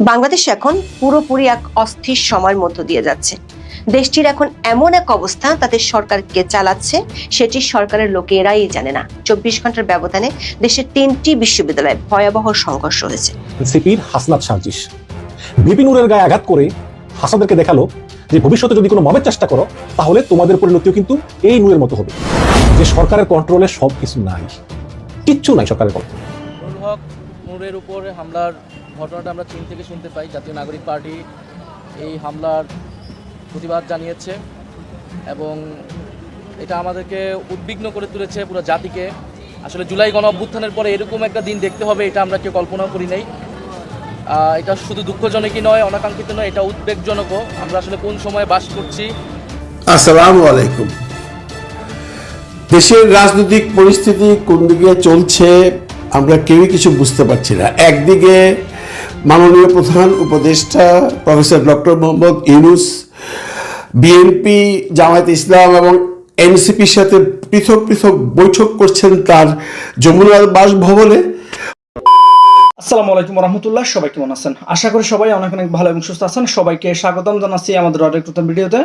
বাংলাদেশ এখন পুরোপুরি এক অস্থির সময়ের মধ্য দিয়ে যাচ্ছে। দেশটির এখন এমন এক অবস্থা তাদের সরকার কে চালাচ্ছে সেটি সরকারের লোকেরাই জানে না। চব্বিশ ঘণ্টার ব্যবধানে দেশের তিনটি বিশ্ববিদ্যালয়ে ভয়াবহ সংঘর্ষ হয়েছে। সিপির হাসনাত সাজিশ বিপিনুরের গায়ে আঘাত করে হাসাদেরকে দেখাল যে ভবিষ্যতে যদি কোনো মবের চেষ্টা করো তাহলে তোমাদের পরিণতিও কিন্তু এই নূরের মতো হবে। যে সরকারের কন্ট্রোলে সব কিছু নাই কিচ্ছু নাই সরকারের কন্ট্রোল হক নূরের উপর হামলার ঘটনাটা আমরা চীন থেকে শুনতে পাই। জাতীয় নাগরিক পার্টি এই হামলার প্রতিবাদ জানিয়েছে এবং এটা আমাদেরকে উদ্বিগ্ন করে তুলেছে পুরো জাতিকে। আসলে জুলাই গণ অভ্যুত্থানের পরে এরকম একটা দিন দেখতে হবে, এটা আমরা কেউ কল্পনাও করি নাই। এটা শুধু দুঃখজনকই নয়, অনাকাঙ্ক্ষিত নয়, এটা উদ্বেগজনকও। আমরা আসলে কোন সময়ে বাস করছি? আসসালামু আলাইকুম। দেশের রাজনৈতিক পরিস্থিতি কোন দিকে চলছে, আমরা কেউই কিছু বুঝতে পারছি না। একদিকে মাননীয় প্রধান উপদেষ্টা professor doctor Mohammad Yunus, BNP, Jamaat Islam এবং এনসিপির সাথে পৃথক পৃথক বৈঠক করছেন তার যমুনার বাসভবনে। আসসালামু আলাইকুম রহমতুল্লাহ সবাই কেমন আছেন? আশা করি সবাই অনেক অনেক ভালো এবং সুস্থ আছেন। সবাইকে স্বাগতম জানাচ্ছি আমাদের অনেক নতুন ভিডিওতে।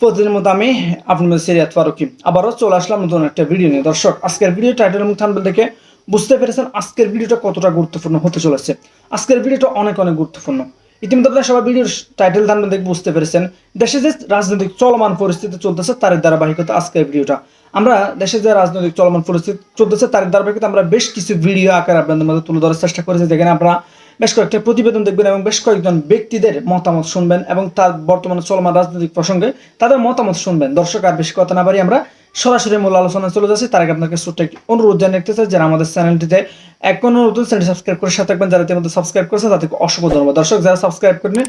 প্রতিদিনের মতো আমি আপনাদের সিরিয়াত ফারুকি। আবারও চলে আসলাম নতুন একটা ভিডিও নিয়ে। দর্শক, আজকের ভিডিও টাইটেল এবং থাম্বনেল দেখে বুঝতে পেরেছেন আজকের ভিডিওটা কতটা গুরুত্বপূর্ণ হতে চলেছে। আজকের ভিডিওটা অনেক অনেক গুরুত্বপূর্ণ। ইতিমধ্যে আপনারা সবাই ভিডিওর টাইটেল ধারণা দেখে বুঝতে পেরেছেন। দেশে যে রাজনৈতিক চলমান পরিস্থিতি চলতেছে তার ধারাবাহিকতা আজকের ভিডিওটা। আমরা দেশে যে রাজনৈতিক চলমান পরিস্থিতি চলতেছে তার ধারাবাহিকতা আমরা বেশ কিছু ভিডিও আকার আপনাদের মধ্যে তুলে ধরার চেষ্টা করেছি। যেখানে আপনারা বেশ কয়েকটা প্রতিবেদন দেখবেন এবং বেশ কয়েকজন ব্যক্তিদের মতামত শুনবেন এবং তার বর্তমানে চলমান রাজনৈতিক প্রসঙ্গে তাদের মতামত শুনবেন। দর্শক, আর বেশি কথা না বাড়ি আমরা সরাসরি মূল আলোচনায় চলে যাচ্ছি। তার আগে আপনাকে ছোট্ট একটি অনুরোধ জানিয়ে রাখতে চাই, যারা আমাদের চ্যানেলটিতে এখনও নতুন চ্যানেল সাবস্ক্রাইব করে সাথে থাকবেন, যারা ইতিমধ্যে সাবস্ক্রাইব করেছে, তাদেরকে অসংখ্য ধন্যবাদ। দর্শক, যারা সাবস্ক্রাইব করেন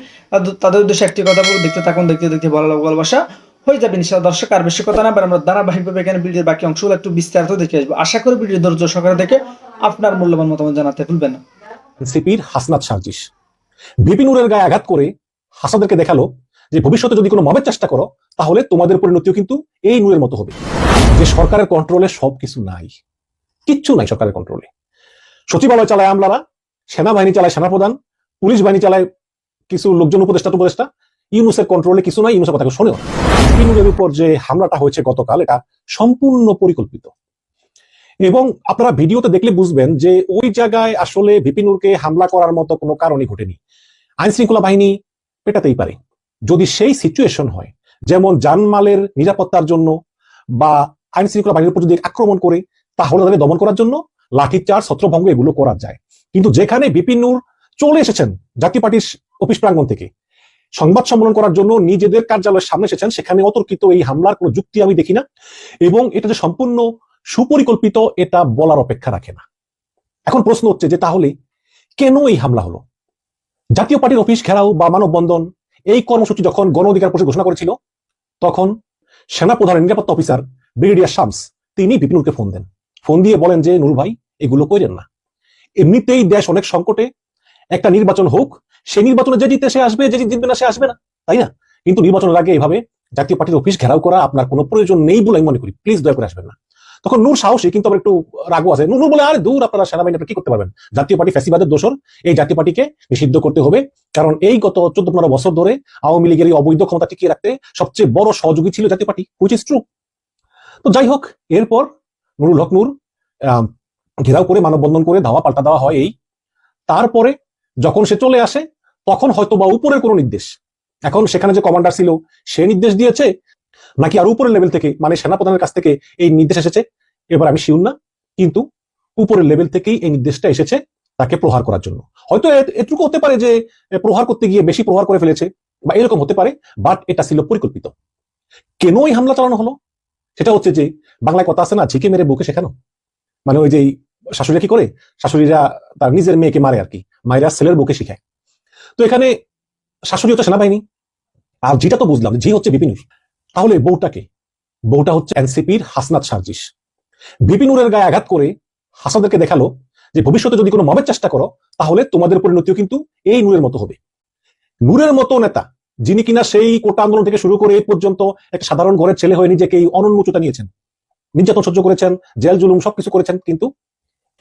তাদের- উদ্দেশ্যে একটি কথা বলব, দেখতে থাকুন, দেখতে দেখতে ভালো লাগবে, ভালোবাসা হয়ে যাবে ইনশাআল্লাহ। দর্শক, আর বেশি কথা না আমরা ধারাবাহিকভাবে এখানে ভিডিওর বাকি অংশগুলো একটু বিস্তারিত দেখে আসব। আশা করি ভিডিও ধৈর্য সহকারে দেখে আপনার মূল্যবান মতামত জানাতে ভুলবেন না। সিপির হাসনাত সাজিশ বিপিনুরের গায়ে আঘাত করে হাসাদেরকে দেখাল যে ভবিষ্যতে যদি কোনো মবের চেষ্টা করো, তাহলে তোমাদের পরিণতিও কিন্তু এই নূরের মতো হবে। যে সরকারের কন্ট্রোলে সব কিছু নাই। কিচ্ছু নাই সরকারের কন্ট্রোলে সচিবালয় চালায় আমলারা, সেনাবাহিনী চালায় সেনাপ্রধান, পুলিশ বাহিনী চালায় কিছু লোকজন উপদেষ্টা উপদেষ্টা, ইউনুসের কন্ট্রোলে কিছু নাই, ইউনুসের কথা শোনেও বিপিনুরের উপর যে হামলাটা হয়েছে গতকাল, এটা সম্পূর্ণ পরিকল্পিত। এবং আপনারা ভিডিওতে দেখলে বুঝবেন যে ওই জায়গায় আসলে বিপিনুরকে হামলা করার মতো কোনো কারণই ঘটেনি। আইন শৃঙ্খলা বাহিনী পেটাতেই পারে। যদি সেই সিচুয়েশন হয়, যেমন জানমালের নিরাপত্তার জন্য বা আইন শৃঙ্খলা বাহিনীর উপর যদি আক্রমণ করে, তাহলে তাদের দমন করার জন্য লাঠিচার্জ, ছত্রভঙ্গ এগুলো করা যায়। কিন্তু যেখানে বিপিনুর চলে এসেছেন, জাতীয় পার্টির অফিস প্রাঙ্গণ থেকে, সংবাদ সম্মেলন করার জন্য নিজেদের কার্যালয়ের সামনে এসেছেন, সেখানে অতর্কিত এই হামলার কোনো যুক্তি আমি দেখি না। এবং এটা যে সম্পূর্ণ সুপরিকল্পিত এটা বলার অপেক্ষা রাখে না। এখন প্রশ্ন হচ্ছে যে তাহলে কেন এই হামলা হলো? জাতীয় পার্টির অফিস ঘেরাও বা মানববন্ধন, এই কর্মসূচি যখন গণ অধিকার পরিষদ ঘোষণা করেছিল, তখন সেনাপ্রধানের নিরাপত্তা অফিসার ব্রিগেডিয়ার শামস, তিনি বিপিনুরকে ফোন দেন। ফোন দিয়ে বলেন যে নুর ভাই, এগুলো কইরেন না। এমনিতেই দেশ অনেক সংকটে, একটা নির্বাচন হোক, সেই নির্বাচনে যে জিতে সে আসবে, যে জিতবে না সে আসবে না, তাই না? কিন্তু নির্বাচনের আগে এইভাবে জাতীয় পার্টির অফিস, ঘেরাও করা আপনার কোনো প্রয়োজন নেই বলে আমি মনে করি। প্লিজ দয়া করে আসবেন না। তখন নূর সাহসী কিন্তু আবার একটু রাগও আছে। নূর বলে, আরে দূর, আপনারা সেনাবাহিনী আপনারা কি করতে পারবেন? জাতীয় পার্টি ফ্যাসিবাদের দোষর এই জাতীয় পার্টিকে নিষিদ্ধ করতে হবে। কারণ এই গত চোদ্দ পনেরো বছর ধরে আওয়ামী লীগের এই অবৈধ ক্ষমতা টিকিয়ে রাখতে সবচেয়ে বড় সহযোগী ছিল জাতীয় পার্টি হুইচ ইজ ট্রু তো যাই হোক, এরপর নুরুল হক, নূর ঘেরাও করে মানববন্ধন করে ধাওয়া পাল্টা দেওয়া হয় এই। তারপরে যখন সে চলে আসে, তখন হয়তো বা উপরের কোনো নির্দেশ। এখন সেখানে যে কমান্ডার ছিল, সে নির্দেশ দিয়েছে নাকি আর উপরের লেভেল থেকে মানে সেনাপ্রধানের কাছ থেকে এই নির্দেশ এসেছে? এবার আমি শিউর না, কিন্তু উপরের লেভেল থেকেই এই নির্দেশটা এসেছে তাকে প্রহার করার জন্য। হয়তো এটুকু হতে পারে যে প্রহার করতে গিয়ে বেশি প্রহার করে ফেলেছে, বা এরকম হতে পারে বাট এটা ছিল পরিকল্পিত। কেন এই হামলা চালানো হলো? সেটা হচ্ছে যে, বাংলায় কথা আছে না, ঝিকে মেরে বুকে শেখানো। মানে ওই যে শাশুড়িরা কি করে? শাশুড়িরা তার নিজের মেয়েকে মারে আর কি, মায়েরা ছেলের বুকে শিখায়। তো এখানে শাশুড়ি হচ্ছে সেনাবাহিনী। আর যেটা তো বুঝলাম জি হচ্ছে বিপিনুর। তাহলে বউটাকে। বউটা হচ্ছে এনসিপির হাসনাত সার্জিস। বিপিনুরের গায়ে আঘাত করে হাসাদেরকে দেখাল যে ভবিষ্যতে যদি কোনো মবের চেষ্টা করো, তাহলে তোমাদের পরিণতিও কিন্তু এই নূরের মতো হবে। নূরের মতো নেতা, যিনি কিনা সেই কোটা আন্দোলন থেকে শুরু করে এই পর্যন্ত একটা সাধারণ ঘরের ছেলে হয়ে নিজেকে এই অনন্যচতা নিয়েছেন। নির্যাতন সহ্য করেছেন, জেল, জুলুম সবকিছু করেছেন, কিন্তু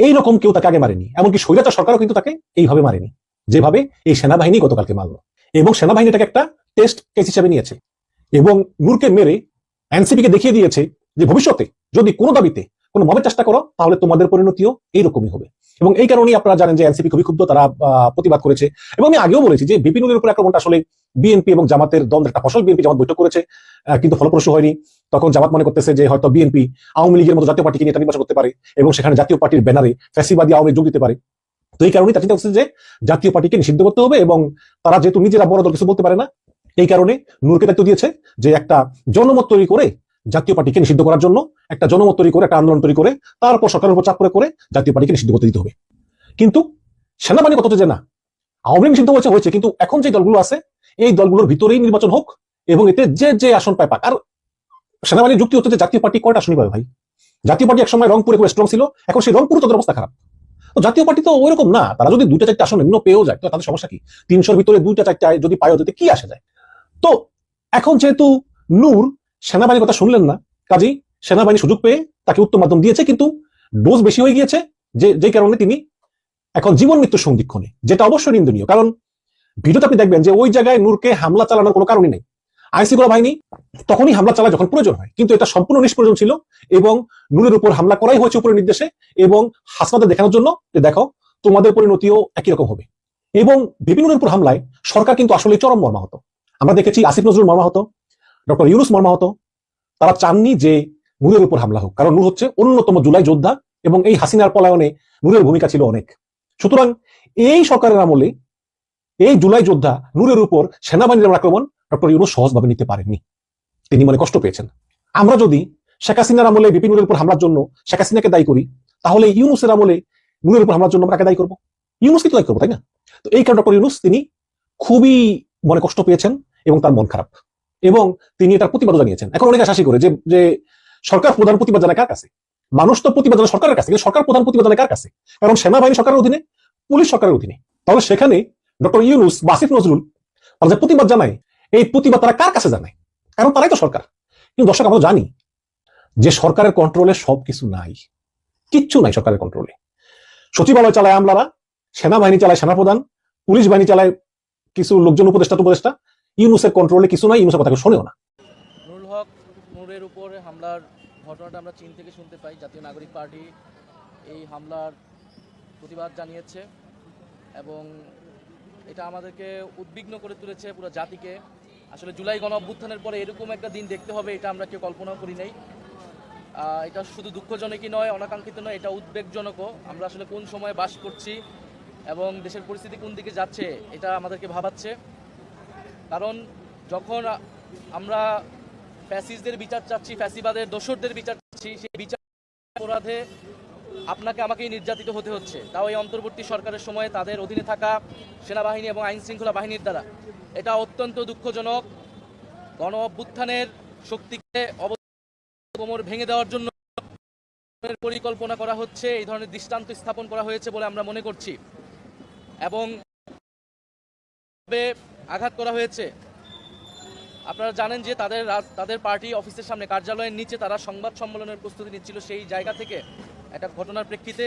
এই রকম কেউ তাকে আগে মারেনি। এমনকি স্বৈরাচার সরকারও কিন্তু তাকে এইভাবে মারেনি, যেভাবে এই সেনাবাহিনী গতকালকে মারল। এবং সেনাবাহিনী এটাকে একটা টেস্ট কেস হিসেবে নিয়েছে। এবং নূরকে মেরে এনসিপি কে দেখিয়ে দিয়েছে যে ভবিষ্যতে যদি কোনো দাবিতে কোনো মবের চেষ্টা করো, তাহলে তোমাদের পরিণতিও এইরকমই হবে। এবং এই কারণেই আপনারা জানেন যে এনসিপি খুবই ক্ষুব্ধ, তারা প্রতিবাদ করেছে। এবং আমি আগেও বলেছি যে বিপিনুরের উপর আক্রমণটা আসলে বিএনপি এবং জামাতের দ্বন্দ্বের একটা ফসল বিএনপি জামাত বৈঠক করেছে কিন্তু ফলপ্রসূ হয়নি। তখন জামাত মনে করতেছে যে হয়তো বিএনপি আওয়ামী লীগের মতো জাতীয় পার্টিকে নিয়ে নির্বাচন করতে পারে এবং সেখানে জাতীয় পার্টির ব্যানারে ফ্যাসিবাদী আওয়ামী যোগ দিতে পারে। তো এই কারণেই তারা চিন্তা করছে যে জাতীয় পার্টিকে নিষিদ্ধ করতে হবে এবং তারা যেহেতু নিজেরা বড় দল কিছু বলতে পারে না এই কারণে নূরকে দায়িত্ব দিয়েছে যে একটা জনমত তৈরি করে জাতীয় পার্টিকে নিষিদ্ধ করার জন্য, একটা জনমত তৈরি করে, একটা আন্দোলন তৈরি করে, তারপর সরকারের উপর চাপ করে করে জাতীয় পার্টিকে নিষিদ্ধ করতে দিতে হবে। কিন্তু সেনাবাহিনী কত যে না, আওয়ামী লীগ নিষিদ্ধ হয়েছে হয়েছে, কিন্তু এখন যে দলগুলো আছে, এই দলগুলোর ভিতরেই নির্বাচন হোক এবং এতে যে যে আসন পায় পাক। আর সেনাবাহিনীর যুক্তি হচ্ছে যে জাতীয় পার্টি কয়টা আসনই পাবে ভাই? জাতীয় পার্টি একসময় রংপুরে খুব স্ট্রং ছিল, এখন সেই রংপুরে তাদের অবস্থা খারাপ। তো জাতীয় পার্টি তো ওইরকম না, তারা যদি দুইটা চারটা আসন নিম্ন পেয়েও যায়, তো তাদের সমস্যা কি? তিনশোর ভিতরে দুইটা চারটা যদি পায়ও যেতে কি আসে যায়? তো এখন যেহেতু নূর সেনাবাহিনীর কথা শুনলেন না কাজেই সেনাবাহিনী সুযোগ পেয়ে তাকে উত্তম মাধ্যম দিয়েছে, কিন্তু ডোজ বেশি হয়ে গিয়েছে, যে যে কারণে তিনি এখন জীবন মৃত্যুর সন্ধিক্ষণে যেটা অবশ্যই নিন্দনীয়। কারণ ভিডিওতে আপনি দেখবেন যে ওই জায়গায় নূরকে হামলা চালানোর কোনো কারণই নেই। আইনশৃঙ্খলা বাহিনী তখনই হামলা চালায় যখন প্রয়োজন হয়, কিন্তু এটা সম্পূর্ণ নিষ্প্রয়োজন ছিল এবং নূরের উপর হামলা করাই হয়েছে উপরের নির্দেশে এবং হাসনাদের দেখানোর জন্য যে দেখো তোমাদের পরিণতিও একই রকম হবে। এবং বিভিন্ন উপর হামলায় সরকার কিন্তু আসলে চরম মর্মাহত। আমরা দেখেছি আসিফ নজরুল মর্মাহত ডক্টর ইউনুস মর্মাহত তারা চাননি যে নূরের উপর হামলা হোক, কারণ নূর হচ্ছে অন্যতম জুলাই যোদ্ধা এবং এই হাসিনার পলায়নে নূরের ভূমিকা ছিল অনেক। সুতরাং এই সরকারের আমলে এই জুলাই যোদ্ধা নূরের উপর সেনাবাহিনীর আক্রমণ ডক্টর ইউনুস সহজভাবে নিতে পারেননি। তিনি মনে কষ্ট পেয়েছেন। আমরা যদি শেখ হাসিনার আমলে বিপিন নূরের উপর হামলার জন্য শেখ হাসিনাকে দায়ী করি, তাহলে ইউনুসের আমলে নূরের উপর হামলার জন্য আমরা দায়ী করব? ইউনুসকে তো দায়ী করব, তাই না? তো এই কারণে ডক্টর ইউনুস তিনি খুবই মনে কষ্ট পেয়েছেন। এবং তার মন খারাপ। এবং তিনি এটার প্রতিবাদ জানিয়েছেন। এখন অনেকে আশাসি করে যে যে সরকার প্রধান প্রতিবাদ জানায় কার কাছে? মানুষ তো প্রতিবাদ জানায় সরকারের কাছে সরকার প্রধান প্রতিবাদ জানায় কার কাছে? কারণ সেনাবাহিনী সরকারের অধীনে, পুলিশ সরকারের অধীনে। তাহলে সেখানে ডক্টর ইউনুস, বাসিফ নজরুল, তারা যে প্রতিবাদ জানায়, এই প্রতিবাদ তারা কার কাছে জানায়? কারণ তারাই তো সরকার। কিন্তু দর্শক, আমরা জানি যে সরকারের কন্ট্রোলে সবকিছু নাই। কিচ্ছু নাই সরকারের কন্ট্রোলে সচিবালয় চালায় আমলারা, সেনাবাহিনী চালায় সেনাপ্রধান, পুলিশ বাহিনী চালায় কিছু লোকজন উপদেষ্টা উপদেষ্টা ইউনুসের কন্ট্রোলে কিছু নাই ইউনুসের কথা শোনেও না। নুরুল হক নূরের উপর হামলার ঘটনাটা আমরা চীন থেকে শুনতে পাই। জাতীয় নাগরিক পার্টি এই হামলার প্রতিবাদ জানিয়েছে এবং এটা আমাদেরকে উদ্বিগ্ন করে তুলেছে পুরো জাতিকে। আসলে জুলাই গণ অভ্যুত্থানের পরে এরকম একটা দিন দেখতে হবে, এটা আমরা কেউ কল্পনাও করি নাই। এটা শুধু দুঃখজনকই নয়, অনাকাঙ্ক্ষিত নয়, এটা উদ্বেগজনকও। আমরা আসলে কোন সময়ে বাস করছি এবং দেশের পরিস্থিতি কোন দিকে যাচ্ছে, এটা আমাদেরকে ভাবাচ্ছে। কারণ যখন আমরা ফ্যাসিস্টদের বিচার চাচ্ছি, ফ্যাসিবাদের দোসরদের বিচার চাচ্ছি, সেই বিচার অপরাধে আপনাকে আমাকেই নির্যাতিত হতে হচ্ছে। তাও এই অন্তর্বর্তী সরকারের সময়ে তাদের অধীনে থাকা সেনাবাহিনী এবং আইন শৃঙ্খলা বাহিনীর দ্বারা। এটা অত্যন্ত দুঃখজনক। গণ অভ্যুত্থানের শক্তিকে অব- কোমর ভেঙে দেওয়ার জন্য পরিকল্পনা করা হচ্ছে, এই ধরনের দৃষ্টান্ত স্থাপন করা হয়েছে বলে আমরা মনে করছি। এবং আঘাত করা হয়েছে। আপনারা জানেন যে তাদের তাদের পার্টি অফিসের সামনে, কার্যালয়ের নিচে তারা সংবাদ সম্মেলনের প্রস্তুতি নিচ্ছিল। সেই জায়গা থেকে একটা ঘটনার প্রেক্ষিতে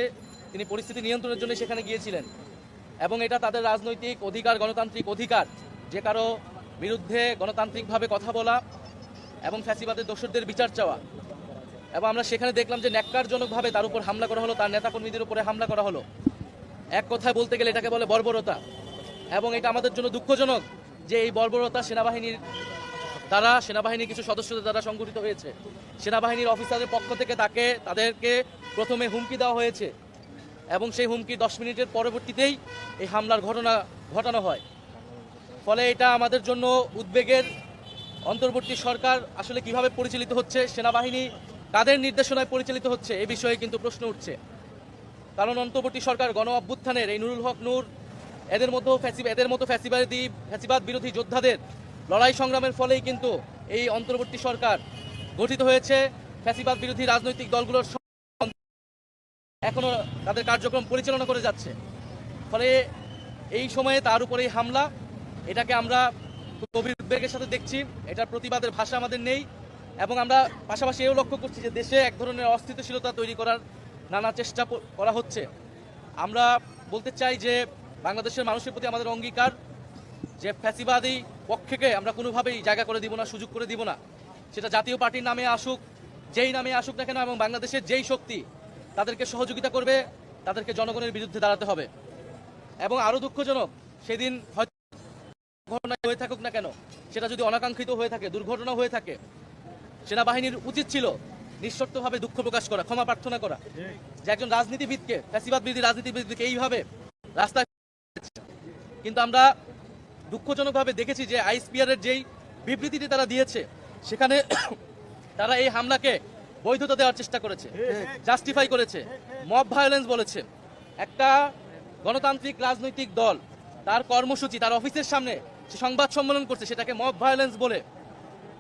তিনি পরিস্থিতি নিয়ন্ত্রণের জন্য সেখানে গিয়েছিলেন এবং এটা তাদের রাজনৈতিক অধিকার, গণতান্ত্রিক অধিকার, যে কারও বিরুদ্ধে গণতান্ত্রিকভাবে কথা বলা এবং ফ্যাসিবাদের দোষরদের বিচার চাওয়া। এবং আমরা সেখানে দেখলাম যে ন্যাক্কারজনকভাবে তার উপর হামলা করা হলো, তার নেতাকর্মীদের উপরে হামলা করা হলো। এক কথায় বলতে গেলে এটাকে বলে বর্বরতা। এবং এটা আমাদের জন্য দুঃখজনক যে এই বর্বরতা সেনাবাহিনীর দ্বারা, সেনাবাহিনীর কিছু সদস্যদের দ্বারা সংগঠিত হয়েছে। সেনাবাহিনীর অফিসারের পক্ষ থেকে তাকে, তাদেরকে প্রথমে হুমকি দেওয়া হয়েছে এবং সেই হুমকি দশ মিনিটের পরবর্তীতেই এই হামলার ঘটনা ঘটানো হয়। ফলে এটা আমাদের জন্য উদ্বেগের অন্তর্বর্তী সরকার আসলে কীভাবে পরিচালিত হচ্ছে, সেনাবাহিনী কাদের নির্দেশনায় পরিচালিত হচ্ছে, এ বিষয়ে কিন্তু প্রশ্ন উঠছে। কারণ অন্তর্বর্তী সরকার গণ অভ্যুত্থানের এই নুরুল হক নূর এদের ফ্যাসি এদের মতো ফ্যাসিবাদী ফ্যাসিবাদ বিরোধী যোদ্ধাদের লড়াই সংগ্রামের ফলেই কিন্তু এই অন্তর্বর্তী সরকার গঠিত হয়েছে। ফ্যাসিবাদ বিরোধী রাজনৈতিক দলগুলোর এখনও তাদের কার্যক্রম পরিচালনা করে যাচ্ছে। ফলে এই সময়ে তার উপরেই হামলা। এটাকে আমরা গভীর উদ্বেগের সাথে দেখছি। এটার প্রতিবাদের ভাষা আমাদের নেই। এবং আমরা পাশাপাশি এও লক্ষ্য করছি যে দেশে এক ধরনের অস্থিতিশীলতা তৈরি করার নানা চেষ্টা করা হচ্ছে। আমরা বলতে চাই যে বাংলাদেশের মানুষের প্রতি আমাদের অঙ্গীকার যে ফ্যাসিবাদী পক্ষকে আমরা কোনোভাবেই জায়গা করে দিব না, সুযোগ করে দিব না। সেটা জাতীয় পার্টির নামে আসুক, যেই নামে আসুক না কেন, এবং বাংলাদেশের যেই শক্তি তাদেরকে সহযোগিতা করবে, তাদেরকে জনগণের বিরুদ্ধে দাঁড়াতে হবে। এবং আরও দুঃখজনক, সেদিন হয়তো ঘটনা হয়ে থাকুক না কেন, সেটা যদি অনাকাঙ্ক্ষিত হয়ে থাকে, দুর্ঘটনা হয়ে থাকে, সেনাবাহিনীর উচিত ছিল নিঃশর্তভাবে দুঃখ প্রকাশ করা, ক্ষমা প্রার্থনা করা। যে একজন রাজনীতিবিদকে ফ্যাসিবাদ বিরোধী রাজনীতিবিদকে এইভাবে রাস্তায় কিন্তু আমরা দুঃখজনকভাবে দেখেছি যে আইসপিআর এর যেই বিবৃতিটি তারা দিয়েছে সেখানে তারা এই হামলাকে বৈধতা দেওয়ার চেষ্টা করেছে জাস্টিফাই করেছে মব ভায়োলেন্স বলেছে। একটা গণতান্ত্রিক রাজনৈতিক দল তার কর্মসূচি তার অফিসের সামনে সে সংবাদ সম্মেলন করছে সেটাকে মব ভায়োলেন্স বলে।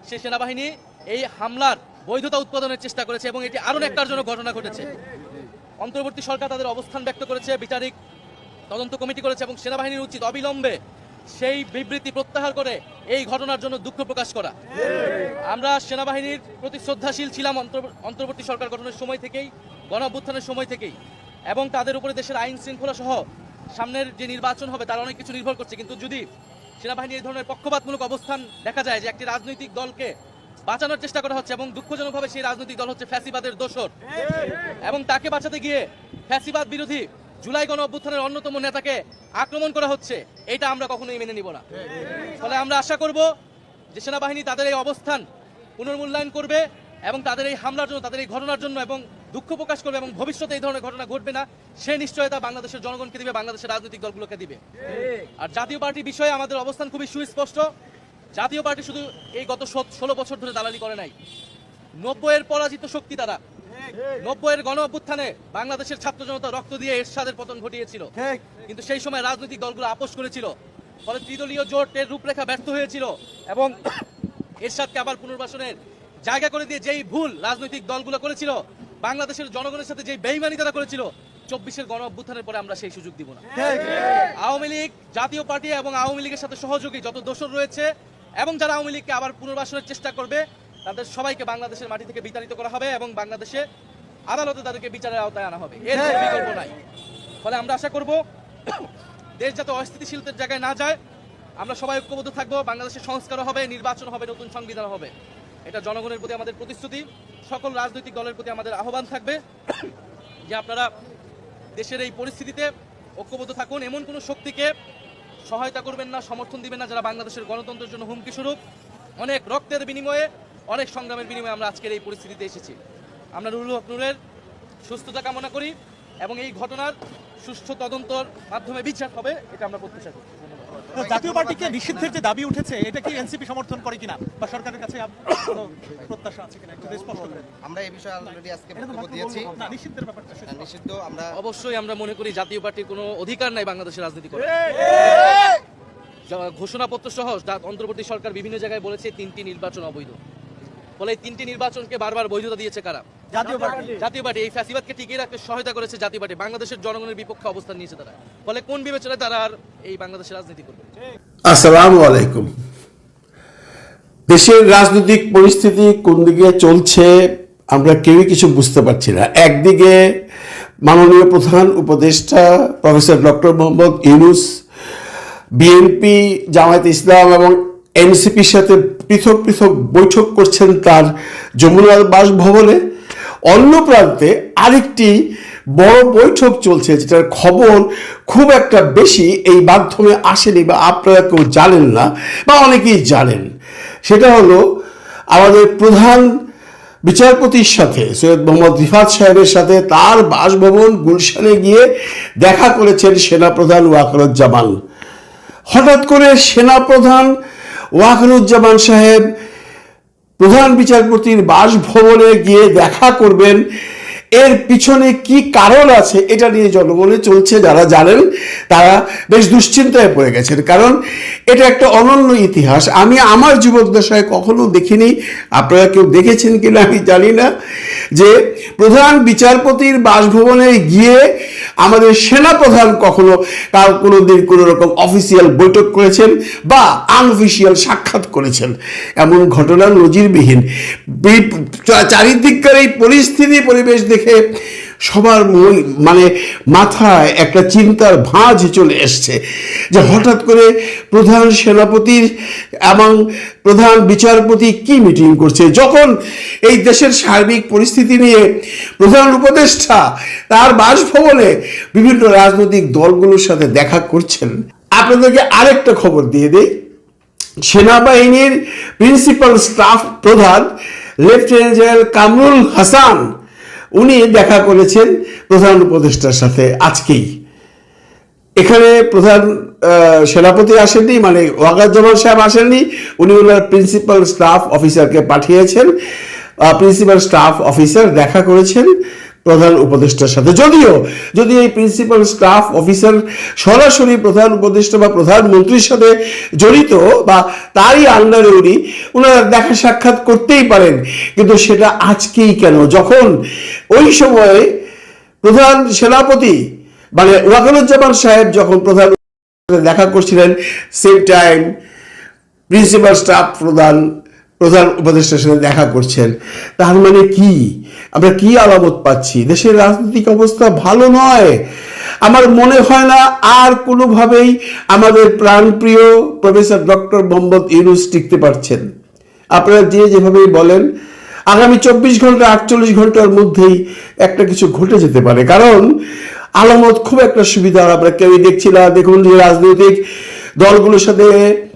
সে সেনাবাহিনী এই হামলার বৈধতা উৎপাদনের চেষ্টা করেছে এবং এটি আরও একটার জন্য ঘটনা ঘটেছে। অন্তর্বর্তী সরকার তাদের অবস্থান ব্যক্ত করেছে বিচারিক তদন্ত কমিটি করেছে এবং সেনাবাহিনীর উচিত অবিলম্বে সেই বিবৃতি প্রত্যাহার করে এই ঘটনার জন্য দুঃখ প্রকাশ করা। আমরা সেনাবাহিনীর প্রতি শ্রদ্ধাশীল ছিলাম অন্তর্বর্তী সরকার গঠনের সময় থেকেই গণ অভ্যুত্থানের সময় থেকেই এবং তাদের উপরে দেশের আইন শৃঙ্খলা সহ সামনের যে নির্বাচন হবে তার অনেক কিছু নির্ভর করছে। কিন্তু যদি সেনাবাহিনী এই ধরনের পক্ষপাতমূলক অবস্থান দেখা যায় যে একটি রাজনৈতিক দলকে বাঁচানোর চেষ্টা করা হচ্ছে এবং দুঃখজনকভাবে সেই রাজনৈতিক দল হচ্ছে ফ্যাসিবাদের দোসর এবং তাকে বাঁচাতে গিয়ে ফ্যাসিবাদ বিরোধী জুলাই গণ অভ্যুত্থানের অন্যতম নেতাকে আক্রমণ করা হচ্ছে, এটা আমরা কখনোই মেনে নিব না। ফলে আমরা আশা করব যে সেনাবাহিনী তাদের এই অবস্থান পুনর্মূল্যায়ন করবে এবং তাদের এই হামলার জন্য, তাদের এই ঘটনার জন্য এবং দুঃখ প্রকাশ করবে এবং ভবিষ্যতে এই ধরনের ঘটনা ঘটবে না, সে নিশ্চয়তা বাংলাদেশের জনগণকে দিবে, বাংলাদেশের রাজনৈতিক দলগুলোকে দিবে। আর জাতীয় পার্টি বিষয়ে আমাদের অবস্থান খুবই সুস্পষ্ট। জাতীয় পার্টি শুধু এই গত ষোলো বছর ধরে দালালি করে নাই। নব্বইয়ের পরাজিত শক্তি তারা। নব্বইয়ের গণ অভ্যুত্থানে বাংলাদেশের ছাত্র জনতা রক্ত দিয়ে এরশাদের পতন ঘটিয়েছিল। কিন্তু সেই সময় রাজনৈতিক দলগুলো আপোষ করেছিল। ফলে ত্রিদলীয় জোটের রূপরেখা ব্যর্থ হয়েছিল এবং এরশাদকে আবার পুনর্বাসনের জায়গা করে দিয়ে যেই ভুল রাজনৈতিক দলগুলো করেছিল বাংলাদেশের জনগণের সাথে যেই বেইমানি তারা করেছিল চব্বিশের গণ অভ্যুত্থানের পরে আমরা সেই সুযোগ দিব না। আওয়ামী লীগ জাতীয় পার্টি এবং আওয়ামী লীগের সাথে সহযোগী যত দোষর রয়েছে এবং যারা আওয়ামী লীগকে আবার পুনর্বাসনের চেষ্টা করবে তাদের সবাইকে বাংলাদেশের মাটি থেকে বিতাড়িত করা হবে এবং বাংলাদেশে আদালতে তাদেরকে বিচারের আওতায় আনা হবে। এর কোনো বিকল্প নাই। ফলে আমরা আশা করব দেশ যাতে অস্থিতিশীলতার জায়গায় না যায় আমরা সবাই ঐক্যবদ্ধ থাকব বাংলাদেশের সংস্কার হবে নির্বাচন হবে নতুন সংবিধান হবে। এটা জনগণের প্রতি আমাদের প্রতিশ্রুতি সকল রাজনৈতিক দলের প্রতি আমাদের আহ্বান থাকবে যে আপনারা দেশের এই পরিস্থিতিতে ঐক্যবদ্ধ থাকুন। এমন কোনো শক্তিকে সহায়তা করবেন না সমর্থন দিবেন না যারা বাংলাদেশের গণতন্ত্রের জন্য হুমকি স্বরূপ। অনেক রক্তের বিনিময়ে অনেক সংগ্রামের বিনিময়ে আমরা আজকের এই পরিস্থিতিতে এসেছি। আমরা নুরুল হক নুরের সুস্থতা কামনা করি এবং এই ঘটনার সুষ্ঠু তদন্তর মাধ্যমে বিচার হবে এটা আমরা প্রত্যাশা করি। জাতীয় পার্টিকে নিষিদ্ধের যে দাবি উঠেছে এটা কি এনসিপি সমর্থন করে কিনা? বা সরকারের কাছে প্রত্যাশা আছে কিনা? একটু স্পষ্ট আমরা এই বিষয়ে অলরেডি আজকে বক্তব্য দিয়েছি। নিষিদ্ধের ব্যাপারটা নিষিদ্ধ আমরা অবশ্যই আমরা মনে করি জাতীয় পার্টির কোনো অধিকার নাই বাংলাদেশের রাজনীতি করে ঘোষণাপত্র সহ অন্তর্বর্তী সরকার বিভিন্ন জায়গায় বলেছে তিনটি নির্বাচন অবৈধ। ফলে এই তিনটি নির্বাচনকে বারবার বৈধতা দিয়েছে কারা? জাতীয় পার্টি। জাতীয় পার্টি এই ফ্যাসিবাদকে টিকিয়ে রাখতে সহায়তা করেছে জাতীয় পার্টি। বাংলাদেশের জনগণের বিপক্ষে অবস্থান নিয়েছে তারা। ফলে কোন বিবেচনায় তারা আর এই বাংলাদেশের রাজনীতি করবে? আসসালামু আলাইকুম। দেশের রাজনৈতিক পরিস্থিতি কোন দিকে চলছে আমরা কেউই কিছু বুঝতে পারছি না। একদিকে মাননীয় প্রধান উপদেষ্টা professor doctor Mohammad Yunus BNP Jamaat Islam এবং এনসিপির সাথে পৃথক পৃথক বৈঠক করছেন তার যমুনা বাসভবনে। অন্য প্রান্তে আরেকটি বড় বৈঠক চলছে, যেটার খবর খুব একটা বেশি এই মাধ্যমে আসেনি বা আপনারা কেউ জানেন না বা অনেকেই জানেন। সেটা হলো আমাদের প্রধান বিচারপতির সাথে, সৈয়দ মোহাম্মদ রিফাত সাহেবের সাথে তার বাসভবন গুলশানে গিয়ে দেখা করেছেন সেনাপ্রধান ওয়াকরুজ্জামান। হঠাৎ করে সেনাপ্রধান ওয়াকরুজ্জামান সাহেব প্রধান বিচারপতির বাসভবনে গিয়ে দেখা করবেন, এর পিছনে কি কারণ আছে এটা নিয়ে জনমনে চলছে, যারা জানেন তারা বেশ দুশ্চিন্তায় পড়ে গেছেন। কারণ এটা একটা অনন্য ইতিহাস। আমি আমার জীবদ্দশায় কখনো দেখিনি। আপনারা কেউ দেখেছেন কিনা আমি জানি না। যে প্রধান বিচারপতির বাসভবনে গিয়ে আমাদের সেনাপ্রধান কখনো কার কোনো দিন কোনো রকম অফিসিয়াল বৈঠক করেছেন বা আনঅফিসিয়াল সাক্ষাৎ করেছেন। এমন ঘটনা নজিরবিহীন। চারিদিককার এই পরিস্থিতি, পরিবেশ দেখে সবার মানে মাথায় একটা চিন্তার ভাঁজ চলে এসছে যে হঠাৎ করে প্রধান সেনাপতির এবং প্রধান বিচারপতি কি মিটিং করছে? যখন এই দেশের সার্বিক পরিস্থিতি নিয়ে প্রধান উপদেষ্টা তার বাসভবনে বিভিন্ন রাজনৈতিক দলগুলোর সাথে দেখা করছেন, আপনাদেরকে আরেকটা খবর দিয়ে দেই। সেনাবাহিনীর প্রিন্সিপাল স্টাফ প্রধান লেফটেন্যান্ট জেনারেল কামরুল হাসান উনি দেখা করেছেন প্রধান উপদেষ্টার সাথে আজকেই। এখানে প্রধান সেনাপতি আসেননি মানে ওয়াকারুজ্জামান সাহেব আসেননি, উনি ওনার প্রিন্সিপাল স্টাফ অফিসারকে পাঠিয়েছেন। প্রিন্সিপাল স্টাফ অফিসার দেখা করেছেন। প্রধান উপদেষ্টার সাথে। যদিও, যদি এই প্রিন্সিপাল স্টাফ অফিসার সরাসরি প্রধান উপদেষ্টা বা প্রধানমন্ত্রীর সাথে জড়িত বা তারই আন্ডারে উনি ওনারা দেখা সাক্ষাৎ করতেই পারেন। কিন্তু সেটা আজকেই কেন? যখন ওই সময়ে প্রধান সেনাপতি মানে ওয়াকারুজ্জামান সাহেব যখন প্রধান দেখা করছিলেন সেম টাইম প্রিন্সিপাল স্টাফ প্রধান প্রধান উপদেষ্টার সাথে দেখা করছেন, তার মানে কি? আমরা কি আলামত পাচ্ছি? দেশের রাজনৈতিক অবস্থা ভালো নয়। আমার মনে হয় না আর কোনোভাবেই আমাদের প্রাণপ্রিয় প্রফেসর ডক্টর মোহাম্মদ ইউনুস টিকতে পারছেন। আপনারা যে যেভাবেই বলেন, আগামী চব্বিশ ঘণ্টা, আটচল্লিশ ঘণ্টার মধ্যেই একটা কিছু ঘটে যেতে পারে। কারণ আলামত খুব একটা সুবিধা আমরা কেউই দেখছি না। দেখুন যে রাজনৈতিক দলগুলোর সাথে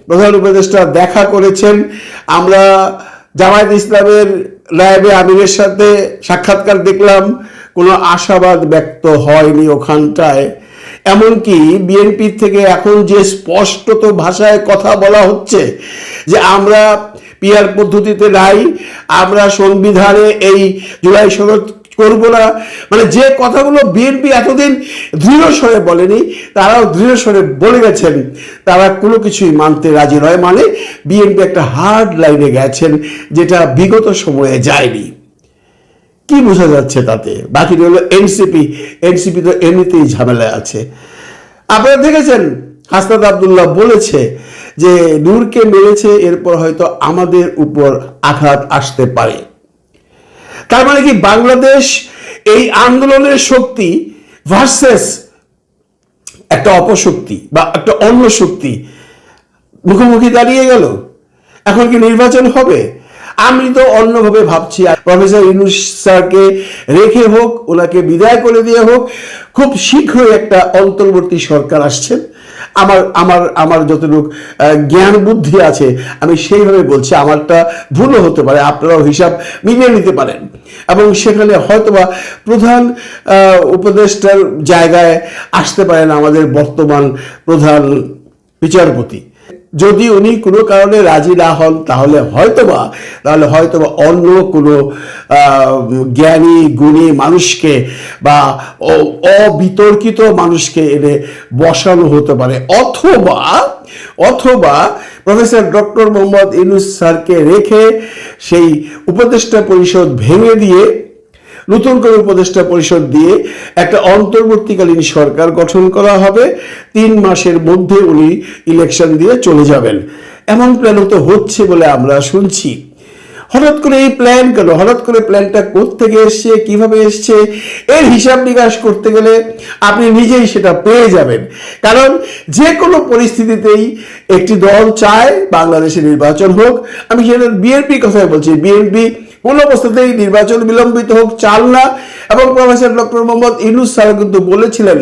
প্রধান উপদেষ্টা দেখা করেছেন। আমরা জামায়াত ইসলামের নায়েবে আমিরের সাথে সাক্ষাৎকার দেখলাম, কোনো আশাবাদ ব্যক্ত হয়নি ওখানটায়। এমনকি বিএনপির থেকে এখন যে স্পষ্টত ভাষায় কথা বলা হচ্ছে যে আমরা পিয়ার পদ্ধতিতে নাই, আমরা সংবিধানে এই জুলাই করব না। মানে যে কথাগুলো বিএনপি এতদিন দৃঢ় স্বরে বলেনি, তারাও দৃঢ় স্বরে বলে গেছেন। তারা কোনো কিছুই মানতে রাজি নয়। মানে বিএনপি একটা হার্ড লাইনে গেছেন, যেটা বিগত সময়ে যায়নি। কি বোঝা যাচ্ছে তাতে? বাকি হলো এনসিপি এনসিপি তো এমনিতেই ঝামেলায় আছে। আপনারা দেখেছেন, হাসনাত আবদুল্লাহ বলেছে যে, নূরকে মেরেছে, এরপর হয়তো আমাদের উপর আঘাত আসতে পারে। তার মানে কি বাংলাদেশ এই আন্দোলনের শক্তি ভার্সেস একটা অপশক্তি বা একটা অন্য শক্তি মুখোমুখি দাঁড়িয়ে গেল। এখন কি নির্বাচন হবে? আমি তো অন্যভাবে ভাবছি। প্রফেসর ইউনুস স্যারকে রেখে হোক, ওনাকে বিদায় করে দিয়ে হোক, খুব শীঘ্রই একটা অন্তর্বর্তী সরকার আসছেন আমার আমার আমার যতটুকু জ্ঞান বুদ্ধি আছে, আমি সেইভাবে বলছি, আমারটা ভুলও হতে পারে, আপনারাও হিসাব মিলিয়ে নিতে পারেন। এবং সেখানে হয়তোবা প্রধান উপদেষ্টার জায়গায় আসতে পারেন আমাদের বর্তমান প্রধান বিচারপতি। যদি উনি কোনো কারণে রাজি না হন, তাহলে হয়তোবা তাহলে হয়তোবা অন্য কোনো জ্ঞানী, গুণী মানুষকে বা অবিতর্কিত মানুষকে এনে বসানো হতে পারে। অথবা অথবা প্রফেসর ডক্টর মোহাম্মদ ইউনুস স্যারকে রেখে সেই উপদেষ্টা পরিষদ ভেঙে দিয়ে নতুন করে উপদেষ্টা পরিষদ দিয়ে একটা অন্তর্বর্তীকালীন সরকার গঠন করা হবে। তিন মাসের মধ্যে উনি ইলেকশন দিয়ে চলে যাবেন। এমন প্ল্যানও তো হচ্ছে বলে আমরা শুনছি। হঠাৎ করে এই প্ল্যান কেন? হঠাৎ করে প্ল্যানটা থেকে এসছে? কীভাবে এসছে? এর হিসাব নিকাশ করতে গেলে আপনি নিজেই সেটা পেয়ে যাবেন। কারণ যে কোনো পরিস্থিতিতেই একটি দল চায় বাংলাদেশে নির্বাচন হোক। আমি সেটা বিএনপির কথাই বলছি। বিএনপি কোনো অবস্থাতেই নির্বাচন বিলম্বিত হোক, চাল না। এবং professor doctor Mohammad Yunus sir কিন্তু বলেছিলেন,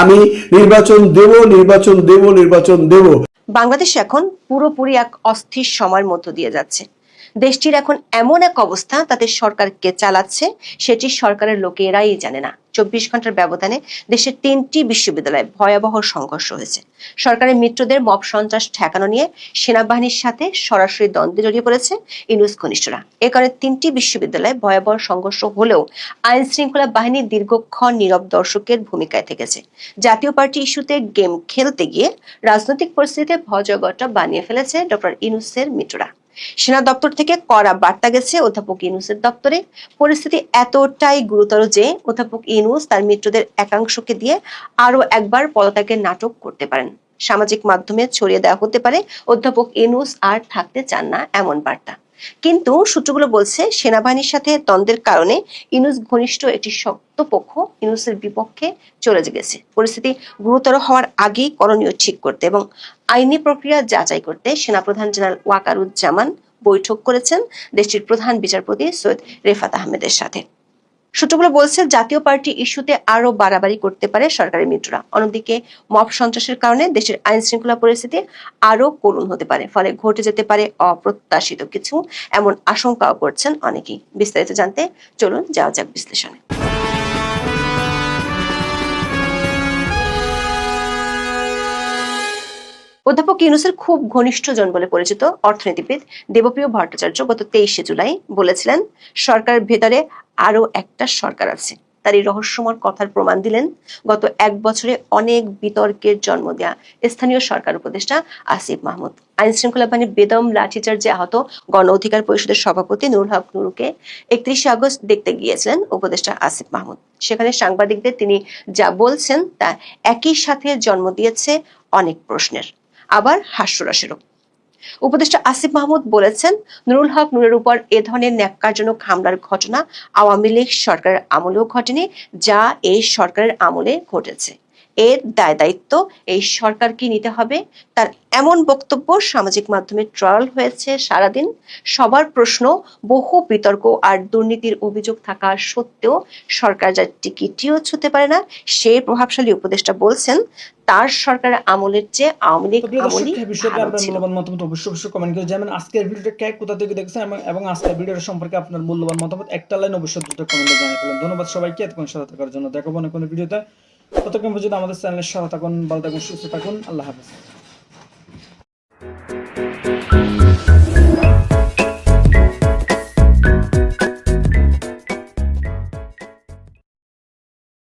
আমি নির্বাচন দেব নির্বাচন দেব নির্বাচন দেব। বাংলাদেশ এখন পুরোপুরি এক অস্থির সময়ের মধ্য দিয়ে যাচ্ছে। দেশটির এখন এমন এক অবস্থা তাদের সরকার কে চালাচ্ছে, সেটি সরকারের লোকেরাই জানে না। চব্বিশ ঘণ্টার ব্যবধানে দেশের তিনটি বিশ্ববিদ্যালয়ে ভয়াবহ সংঘর্ষ হয়েছে। সরকারের মিত্রদের মব সন্ত্রাস ঠেকানো নিয়ে সেনাবাহিনীর সাথে সরাসরি দ্বন্দ্বে জড়িয়ে পড়েছে ইনুস ঘনিষ্ঠরা। এ কারণে তিনটি বিশ্ববিদ্যালয়ে ভয়াবহ সংঘর্ষ হলেও আইন শৃঙ্খলা বাহিনী দীর্ঘক্ষণ নীরব দর্শকের ভূমিকায় থেকেছে। জাতীয় পার্টি ইস্যুতে গেম খেলতে গিয়ে রাজনৈতিক পরিস্থিতিতে ভজগটা বানিয়ে ফেলেছে ডক্টর ইনুসের মিত্ররা। সেনা দপ্তর থেকে কড়া বার্তা গেছে অধ্যাপক ইনুসের দপ্তরে। পরিস্থিতি এতটাই গুরুতর যে অধ্যাপক ইনুস তার মিত্রদের একাংশকে দিয়ে আরও একবার পদত্যাগের নাটক করতে পারেন। সামাজিক মাধ্যমে ছড়িয়ে দেওয়া হতে পারে, অধ্যাপক ইনুস আর থাকতে চান না এমন বার্তা। কিন্তু সূত্রগুলো বলছে সেনাবাহিনীর সাথে দ্বন্দ্বের কারণে ইনুস ঘনিষ্ঠ একটি শক্ত পক্ষ ইনুসের বিপক্ষে চলে গেছে। পরিস্থিতি গুরুতর হওয়ার আগেই করণীয় ঠিক করতে এবং আইনি প্রক্রিয়া যাচাই করতে সেনাপ্রধান জেনারেল ওয়াকারুজ্জামান বৈঠক করেছেন দেশটির প্রধান বিচারপতি সৈয়দ রেফাত আহমেদের সাথে। সূত্রগুলো বলছে, জাতীয় পার্টি ইস্যুতে আরও বাড়াবাড়ি করতে পারে সরকারি মিত্ররা। অন্যদিকে, মব সন্ত্রাসের কারণে দেশের আইন শৃঙ্খলা পরিস্থিতি আরও করুণ হতে পারে, ফলে ঘটে যেতে পারে অপ্রত্যাশিত কিছু, এমন আশঙ্কাও করছেন অনেকেই। বিস্তারিত জানতে চলুন, যাওয়া যাক বিশ্লেষণে। অধ্যাপক ইউনুসের খুব ঘনিষ্ঠ জন বলে পরিচিত অর্থনীতিবিদ দেবপ্রিয় ভট্টাচার্য গত তেইশে জুলাই বলেছিলেন সরকারের ভেতরে আরও একটা সরকার আছে। তার এই রহস্যময় কথার প্রমাণ দিলেন গত এক বছরে অনেক বিতর্কের জন্ম দেয়া স্থানীয় সরকার উপদেষ্টা আসিফ মাহমুদ। আইন শৃঙ্খলা বাহিনীর বেদম লাঠিচার্জে আহত গণ অধিকার পরিষদের সভাপতি নুরুল হক নুরুকে একত্রিশে আগস্ট দেখতে গিয়েছিলেন উপদেষ্টা আসিফ মাহমুদ। সেখানে সাংবাদিকদের তিনি যা বলছেন তা একই সাথে জন্ম দিয়েছে অনেক প্রশ্নের। আবার হাস্যরসেরও। উপদেষ্টা আসিফ মাহমুদ বলেছেন, নুরুল হক নুরের উপর এ ধরনের ন্যাক্কারজনক হামলার ঘটনা আওয়ামী লীগ সরকারের আমলেও ঘটেনি, যা এই সরকারের আমলে ঘটেছে। এর দায় দায়িত্ব এই সরকারকে নিতে হবে। তার এমন বক্তব্য সামাজিক মাধ্যমে ট্রল হয়েছে সারাদিন। সবার প্রশ্ন বহু বিতর্ক আর দুর্নীতির অভিযোগ থাকা সত্ত্বেও সরকার যা টিকিটিও ছুতে পারে না সেই প্রভাবশালী উপদেষ্টা বলছেন তার সরকারের আমলের চেয়ে আওয়ামী লীগ আমলই মূল্যবান মতামত অবশ্যই অবশ্যই কমেন্ট করে জানাবেন। আজকের ভিডিওটা কে কোথা থেকে দেখছেন এবং- আজকের ভিডিওর সম্পর্কে আপনার মূল্যবান মতামত একটা লাইন অবশ্যই দ্রুত কমেন্টে জানিয়ে ফেলেন। ধন্যবাদ সবাইকে এতক্ষণ সাথে থাকার জন্য। দেখাবো না কোনো ভিডিওতে। ততক্ষণ পর্যন্ত আমাদের চ্যানেলের সহ থাকুন ভালো থাকুন সুস্থ থাকুন আল্লাহ হাফেজ।